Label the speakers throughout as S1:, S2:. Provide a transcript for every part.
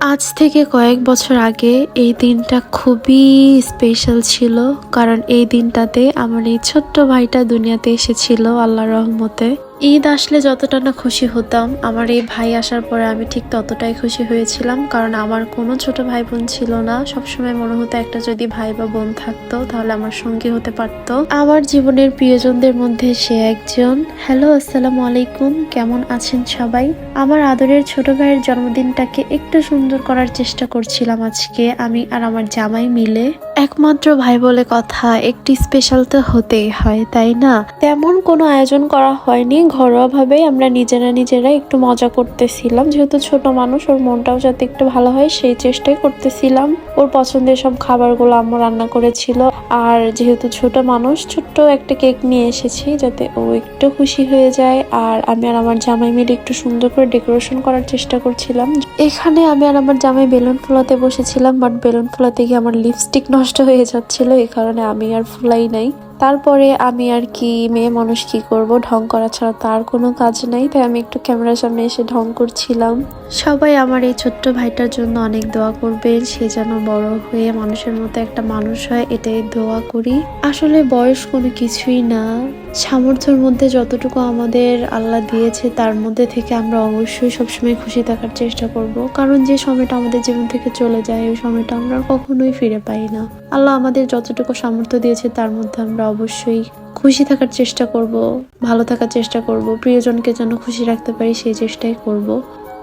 S1: আজ থেকে কয়েক বছর আগে এই দিনটা খুবই স্পেশাল ছিল, কারণ এই দিনটাতে আমার এই ছোট্ট ভাইটা দুনিয়াতে এসেছিল আল্লাহ রহমতে। ঈদ আসলে যতটা না খুশি হতাম, আমার এই ভাই আসার পরে আমি ঠিক ততটাই খুশি হয়েছিলাম, কারণ আমার কোনো ছোট ভাই বোন ছিল না। সবসময় মনে হতো একটা যদি ভাই বা বোন থাকতো, তাহলে আমার সঙ্গী হতে পারতো। আমার জীবনের প্রিয়জনদের মধ্যে সে একজন। হ্যালো, আসসালামু আলাইকুম। কেমন আছেন সবাই? আমার আদরের ছোট ভাইয়ের জন্মদিনটাকে একটু সুন্দর করার চেষ্টা করছিলাম আজকে, আমি আর আমার জামাই মিলে। একমাত্র ভাই বলে কথা, একটি স্পেশাল তো হতেই হয়, তাই না? তেমন কোনো আয়োজন করা হয়নি। ঘরোয়াভাবে আমরা নিজেরা নিজেরা একটু মজা করতেছিলাম। যেহেতু ছোট মানুষ, ওর মনটাও যাতে একটু ভালো হয়, সেই চেষ্টাই করতেছিলাম। ওর পছন্দের সব খাবারগুলো আম্মু রান্না করেছিল। আর যেহেতু ছোট মানুষ, ছোট্ট একটা কেক নিয়ে এসেছি, যাতে ও একটু খুশি হয়ে যায়। আর আমি আর আমার জামাই মিলে একটু সুন্দর করে ডেকোরেশন করার চেষ্টা করছিলাম। এখানে আমি আর আমার জামাই বেলুন ফুলাতে বসেছিলাম, বাট বেলুন ফুলাতে গিয়ে আমার লিপস্টিক নষ্ট হয়ে যাচ্ছিল এই কারণে আমি আর ফুলাই নাই। তারপরে আমি আর কি মেয়ে মানুষ কি করব? ঢং করা ছাড়া তার কোনো কাজ নাই, তাই আমি একটু ক্যামেরার সামনে এসে ঢং করছিলাম। সবাই আমার এই ছোট্ট ভাইটার জন্য অনেক দোয়া করবেন, সে যেন বড় হয়ে মানুষের মতো একটা মানুষ হয়, এটাই দোয়া করি। আসলে বয়স কোনো কিছুই না। সামর্থ্যের মধ্যে যতটুকু আমাদের আল্লাহ দিয়েছে, তার মধ্যে থেকে আমরা অবশ্যই সবসময় খুশি থাকার চেষ্টা করব। কারণ যে সময়টা আমাদের জীবন থেকে চলে যায়, ওই সময়টা আমরা কখনোই ফিরে পাই না। আল্লাহ আমাদের যতটুকু সামর্থ্য দিয়েছে, তার মধ্যে আমরা অবশ্যই খুশি থাকার চেষ্টা করব, ভালো থাকার চেষ্টা করব, প্রিয়জনকে যেন খুশি রাখতে পারি সেই চেষ্টাই করব।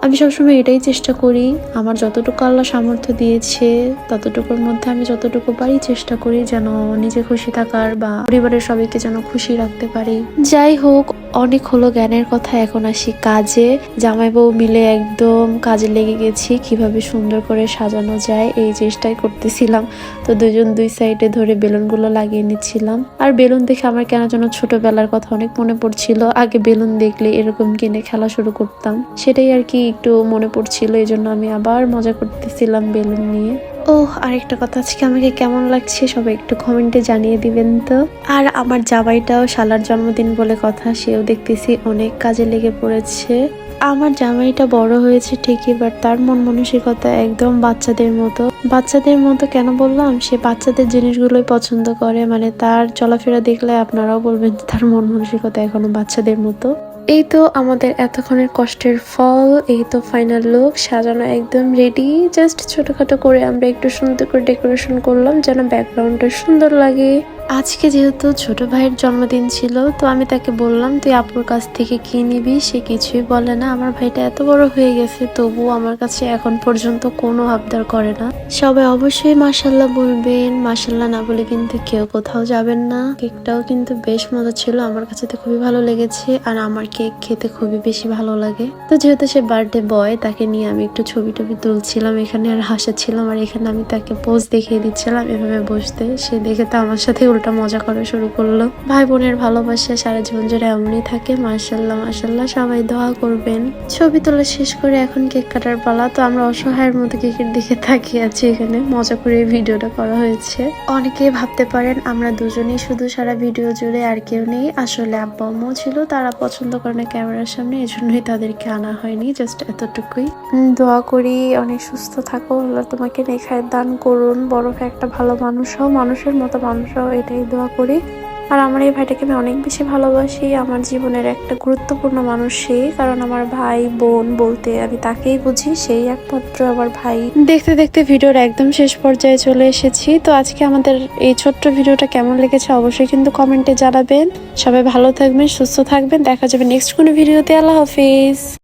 S1: আমি সবসময় এটাই চেষ্টা করি। আমার যতটুকু আল্লাহ সামর্থ্য দিয়েছে, ততটুকুর মধ্যে আমি যতটুকু পারি চেষ্টা করি যেন নিজে খুশি থাকার বা পরিবারের সবাইকে যেন খুশি রাখতে পারি। যাই হোক, অনেক হলো জ্ঞানের কথা, এখন আসি কাজে। জামাই বউ মিলে একদম কাজে লেগে গেছি, কীভাবে সুন্দর করে সাজানো যায় এই চেষ্টাই করতেছিলাম। তো দুজন দুই সাইডে ধরে বেলুনগুলো লাগিয়ে নিচ্ছিলাম। আর বেলুন দেখে আমার কেন যেন ছোটবেলার কথা অনেক মনে পড়ছিল। আগে বেলুন দেখলে এরকম কিনে খেলা শুরু করতাম। সেটাই আর কি একটু মনে পড়ছিল এই জন্য আমি আবার মজা করতেছিলাম বেলুন নিয়ে। ও আরেকটা কথা আজকে আমাকে কেমন লাগছে সবাই একটু কমেন্টে জানিয়ে দিবেন তো। আর আমার জামাইটাও শালার জন্মদিন বলে কথা, সেও দেখতেছি অনেক কাজে লেগে পড়েছে। আমার জামাইটা বড় হয়েছে ঠিকই বাট তার মন মানসিকতা একদম বাচ্চাদের মতো। বাচ্চাদের মতো কেন বললাম? সে বাচ্চাদের জিনিসগুলোই পছন্দ করে মানে তার চলাফেরা দেখলে আপনারাও বলবেন তার মন মানসিকতা এখনও বাচ্চাদের মতো। এই তো আমাদের এতক্ষণের কষ্টের ফল, এই তো ফাইনাল লুক সাজানো একদম রেডি জাস্ট ছোটখাটো করে আমরা একটু সুন্দর করে ডেকোরেশন করলাম, যেন ব্যাকগ্রাউন্ডটা সুন্দর লাগে। আজকে যেহেতু ছোট ভাইয়ের জন্মদিন ছিল, তো আমি তাকে বললাম, তুই আপুর কাছ থেকে কি নিবি, সে কিছুই বলে না। আমার ভাইটা এত বড় হয়ে গেছে তবুও আমার কাছে এখন পর্যন্ত কোনো আবদার করে না। সবাই অবশ্যই মাসাল্লাহ বলবেন। মাসাল্লাহ না বলে কিন্তু কেউ কোথাও যাবেন না। কেকটাও কিন্তু বেশ মজা ছিল। আমার কাছে তো খুবই ভালো লেগেছে। আর আমার কেক খেতে খুবই বেশি ভালো লাগে। তো যেহেতু সে বার্থডে বয় তাকে নিয়ে আমি একটু ছবি টবি তুলছিলাম, এখানে আর হাসাচ্ছিলাম, আর এখানে আমি তাকে পোজ দেখিয়ে দিচ্ছিলাম, এভাবে বসতে। সে দেখে তো আমার সাথে উল্টা মজা করা শুরু করল। ভাই বোনের ভালোবাসা সারা জীবন জুড়ে এমনই থাকে মার্শাল্লাহ মার্শাল্লাহ সবাই দোয়া করবেন। ছবি তোলা শেষ করে এখন কেক কাটার পালা, তো আমরা অসহায়ের মতো কেকের দিকে তাকিয়ে আছি এখানে। মজা করে ভিডিওটা করা হয়েছে। অনেকে ভাবতে পারেন, আমরা দুজনেই শুধু সারা ভিডিও জুড়ে আর কেউ নেই। আসলে আব্বা আম্মাও ছিল, তারা পছন্দ করে না ক্যামেরার সামনে, এজন্যই তাদেরকে আনা হয়নি জাস্ট এতটুকুই। দোয়া করি, অনেক সুস্থ থাকো, আল্লাহ তোমাকে নেখায় দান করুন বরফে একটা ভালো মানুষ হও, মানুষের মতো মানুষ হও, এটাই দোয়া করি। আর আমার এই ভাইটাকে আমি অনেক বেশি ভালোবাসি। আমার জীবনের একটা গুরুত্বপূর্ণ মানুষ সে, কারণ আমার ভাই, বোন বলতে আমি তাকেই বুঝি, সেই একমাত্র আমার ভাই। দেখতে দেখতে ভিডিওর একদম শেষ পর্যায়ে চলে এসেছি। তো আজকে আমাদের এই ছোট্ট ভিডিওটা কেমন লেগেছে অবশ্যই কিন্তু কমেন্টে জানাবেন। সবাই ভালো থাকবেন, সুস্থ থাকবেন। দেখা যাবে নেক্সট কোনো ভিডিওতে। আল্লাহ হাফিজ।